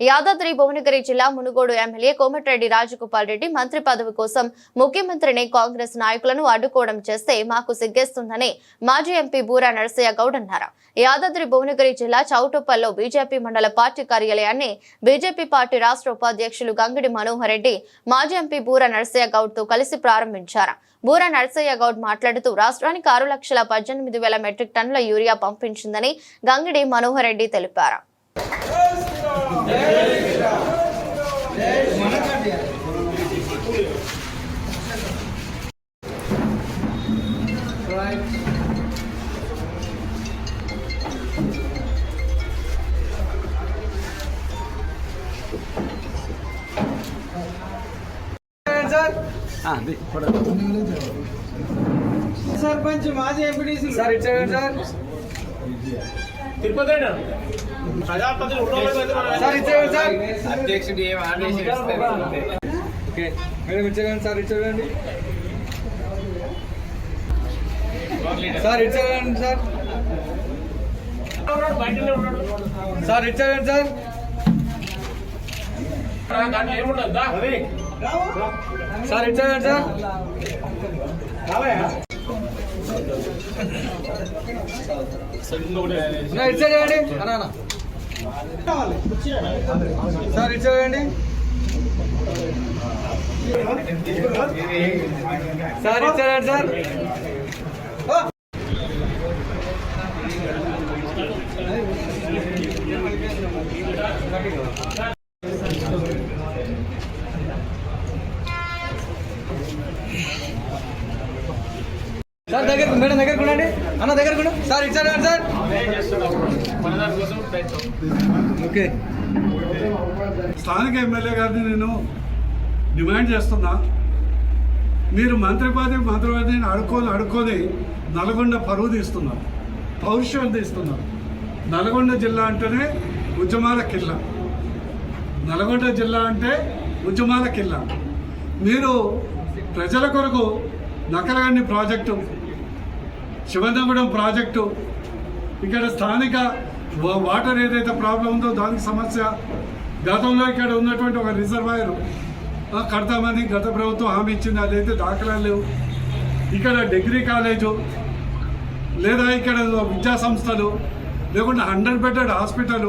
యాదాద్రి భువనగిరి జిల్లా మునుగోడు ఎమ్మెల్యే కోమటిరెడ్డి రాజగోపాల్ రెడ్డి మంత్రి పదవి కోసం ముఖ్యమంత్రిని కాంగ్రెస్ నాయకులను అడ్డుకోవడం చేస్తే మాకు సిగ్గేస్తుందని మాజీ ఎంపీ బూరా నరసయ్య గౌడ్ అన్నారు. యాదాద్రి భువనగిరి జిల్లా చౌటుప్పల్లో బీజేపీ మండల పార్టీ కార్యాలయాన్ని బీజేపీ పార్టీ రాష్ట్ర ఉపాధ్యక్షులు గంగిడి మనోహర్ రెడ్డి మాజీ ఎంపీ బూరా నరసయ్య గౌడ్తో కలిసి ప్రారంభించారు. బూరా నరసయ్య గౌడ్ మాట్లాడుతూ రాష్ట్రానికి ఆరు లక్షల పద్దెనిమిది వేల మెట్రిక్ టన్నుల యూరియా పంపించిందని గంగిడి మనోహర్ రెడ్డి తెలిపారు. సార్ సర్పంచ్ మాజీ ఎంపీటీసీ సార్ ఇచ్చాడు సార్ తిరుపతి సార్ అధ్యక్షుడు ఏం ఆదేశం ఇస్తారు? ఓకే. మేడం ఇచ్చాడు సార్ ఇచ్చాడండి సార్ ఇచ్చాడండి సార్. సార్ ఇచ్చాడండి సార్. సార్ ఇచ్చాడండి సార్. నా ఇచ్చాడండి అన్నా అన్నా. సార్ ఇచ్చాడండి సార్ ఇచ్చాడండి సార్. సార్ దగ్గర మేడం దగ్గర ఉండండి. అన్న దగ్గర ఉండు. సార్ ఇచ్చాడండి సార్ ఓకే. స్థానిక ఎమ్మెల్యే గారిని నేను డిమాండ్ చేస్తున్నా. మీరు మంత్రి పదవి మంత్రి పదవిని అడుక్కొని అడుక్కొని నల్గొండ పరువు తీస్తున్నారు. పౌరుషాలు తీస్తున్నారు. నల్గొండ జిల్లా అంటేనే ఉద్యమాల కిల్ల. నల్గొండ జిల్లా అంటే ఉద్యమాల కిల్ల. మీరు ప్రజల కొరకు నకలగండి ప్రాజెక్టు. శివంతగూడెం ప్రాజెక్టు. ఇక్కడ స్థానిక వాటర్ ఏదైతే ప్రాబ్లం ఉందో దానికి సమస్య. గతంలో ఇక్కడ ఉన్నటువంటి ఒక రిజర్వాయర్ కడతామని గత ప్రభుత్వం హామీ ఇచ్చింది అదైతే దాఖలాలు లేవు. ఇక్కడ డిగ్రీ కాలేజు లేదా ఇక్కడ విద్యా సంస్థలు లేకుంటే హండ్రెడ్ బెడెడ్ హాస్పిటల్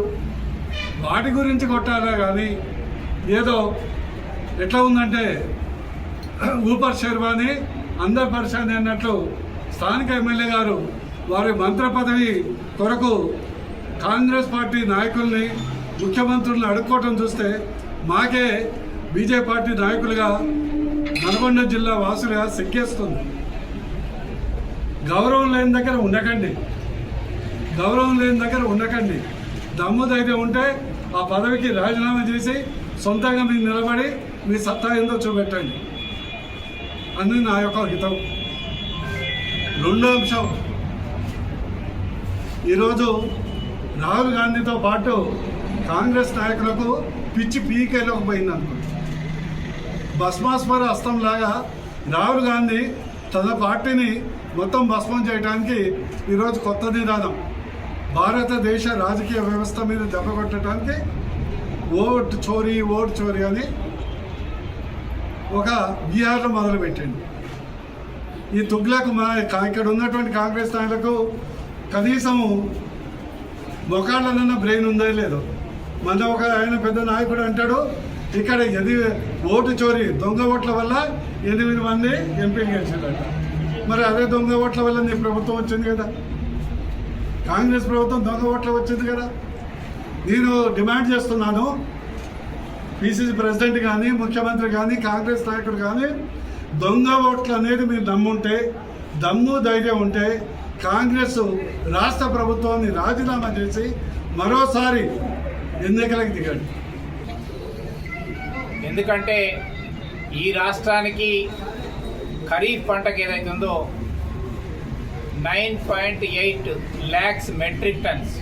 వాటి గురించి కొట్టాలా కానీ ఏదో ఎట్లా ఉందంటే ఊపర్ శర్వాని అందరు పరిశాని అన్నట్లు స్థానిక ఎమ్మెల్యే గారు వారి మంత్రి పదవి కొరకు కాంగ్రెస్ పార్టీ నాయకుల్ని ముఖ్యమంత్రులను అడుక్కోవటం చూస్తే మాకే బీజేపీ పార్టీ నాయకులుగా నల్గొండ జిల్లా వాసులుగా సిగ్గేస్తుంది. గౌరవం లేని దగ్గర ఉండకండి. గౌరవం లేని దగ్గర ఉండకండి. దమ్ము ధైర్యం ఉంటే ఆ పదవికి రాజీనామా చేసి సొంతంగా మీరు నిలబడి మీ సత్తా ఏందో చూపెట్టండి. అని నా యొక్క హితం. రెండో అంశం. ఈరోజు రాహుల్ గాంధీతో పాటు కాంగ్రెస్ నాయకులకు పిచ్చి పీకేలోకి పోయింది అనుకో భస్మాస్మర హస్తంలాగా రాహుల్ గాంధీ తన పార్టీని మొత్తం భస్మం చేయడానికి ఈరోజు కొత్త నినాదం భారతదేశ రాజకీయ వ్యవస్థ మీద దెబ్బ కొట్టడానికి ఓటు చోరీ ఓటు చోరీ అని ఒక బీహార్లో మొదలుపెట్టండి ఈ తుగ్లకు మా ఇక్కడ ఉన్నటువంటి కాంగ్రెస్ నాయకులకు కనీసం మొకాళ్ళనన్న బ్రెయిన్ ఉందా లేదో. మన ఒక ఆయన పెద్ద నాయకుడు అంటాడు ఇక్కడ ఎది ఓటు చోరీ దొంగ ఓట్ల వల్ల ఎనిమిది మంది ఎంపీలు గెలిచారట. మరి అదే దొంగ ఓట్ల వల్ల నీ ప్రభుత్వం వచ్చింది కదా. కాంగ్రెస్ ప్రభుత్వం దొంగ ఓట్ల వచ్చింది కదా. నేను డిమాండ్ చేస్తున్నాను పిసిసి ప్రెసిడెంట్ కానీ ముఖ్యమంత్రి కానీ కాంగ్రెస్ నాయకుడు కానీ దొంగ ఓట్లు అనేది మీరు నమ్ముంటే దమ్ము ధైర్యం ఉంటే కాంగ్రెస్ రాష్ట్ర ప్రభుత్వాన్ని రాజీనామా చేసి మరోసారి ఎన్నికలకు దిగండి. ఎందుకంటే ఈ రాష్ట్రానికి ఖరీఫ్ పంటకు ఏదైతుందో nine point eight lakhs metric tons.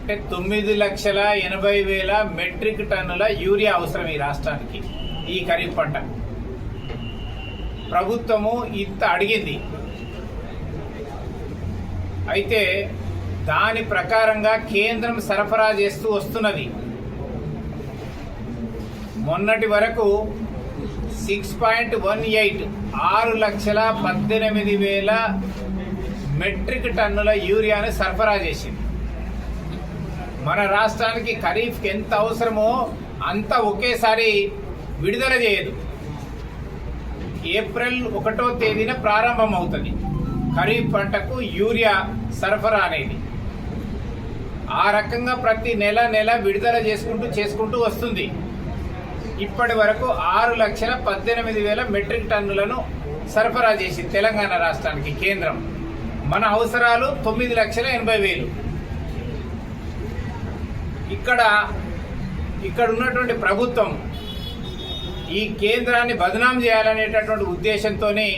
అంటే తొమ్మిది లక్షల ఎనభై వేల మెట్రిక్ టన్నుల యూరియా అవసరం ఈ రాష్ట్రానికి. ఈ ఖరీఫ్ పంట. ప్రభుత్వము ఇంత అడిగింది. అయితే దాని ప్రకారంగా కేంద్రం సరఫరా చేస్తూ వస్తున్నది. మొన్నటి వరకు సిక్స్ పాయింట్ వన్ ఎయిట్ ఆరు లక్షల పద్దెనిమిది వేల మెట్రిక్ టన్నుల యూరియాను సరఫరా చేసింది. మన రాష్ట్రానికి ఖరీఫ్కి ఎంత అవసరమో అంత ఒకేసారి విడుదల చేయదు. ఏప్రిల్ ఒకటో తేదీన ప్రారంభం అవుతుంది ఖరీఫ్ పంటకు యూరియా సరఫరా అనేది. ఆ రకంగా ప్రతి నెల నెల విడుదల చేసుకుంటూ చేసుకుంటూ వస్తుంది. ఇప్పటి వరకు ఆరు లక్షల పద్దెనిమిది వేల మెట్రిక్ టన్నులను సరఫరా చేసి తెలంగాణ రాష్ట్రానికి కేంద్రం. మన అవసరాలు తొమ్మిది లక్షల ఎనభై వేలు. ఇక్కడ ఇక్కడ ఉన్నటువంటి ప్రభుత్వం ఈ కేంద్రాన్ని బదనాం చేయాలనేటటువంటి ఉద్దేశంతోనే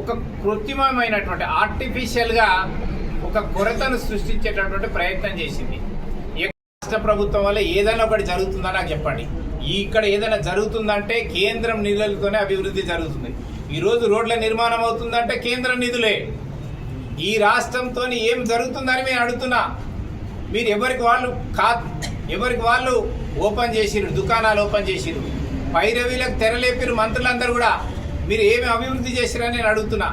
ఒక కృత్రిమమైనటువంటి ఆర్టిఫిషియల్గా ఒక కొరతను సృష్టించేటటువంటి ప్రయత్నం చేసింది. ఏ రాష్ట్ర ప్రభుత్వం వల్ల ఏదైనా ఒకటి జరుగుతుందా నాకు చెప్పండి. ఇక్కడ ఏదైనా జరుగుతుందంటే కేంద్రం నిధులతోనే అభివృద్ధి జరుగుతుంది. ఈరోజు రోడ్ల నిర్మాణం అవుతుందంటే కేంద్ర నిధులే. ఈ రాష్ట్రంతో ఏం జరుగుతుందని మేము అడుగుతున్నా. మీరు ఎవరికి వాళ్ళు కా ఎవరికి వాళ్ళు ఓపెన్ చేసిరు దుకాణాలు ఓపెన్ చేసిరు పైరవీలకు తెరలేపిరు మంత్రులందరూ కూడా మీరు ఏమి అభివృద్ధి చేసిరని నేను అడుగుతున్నా.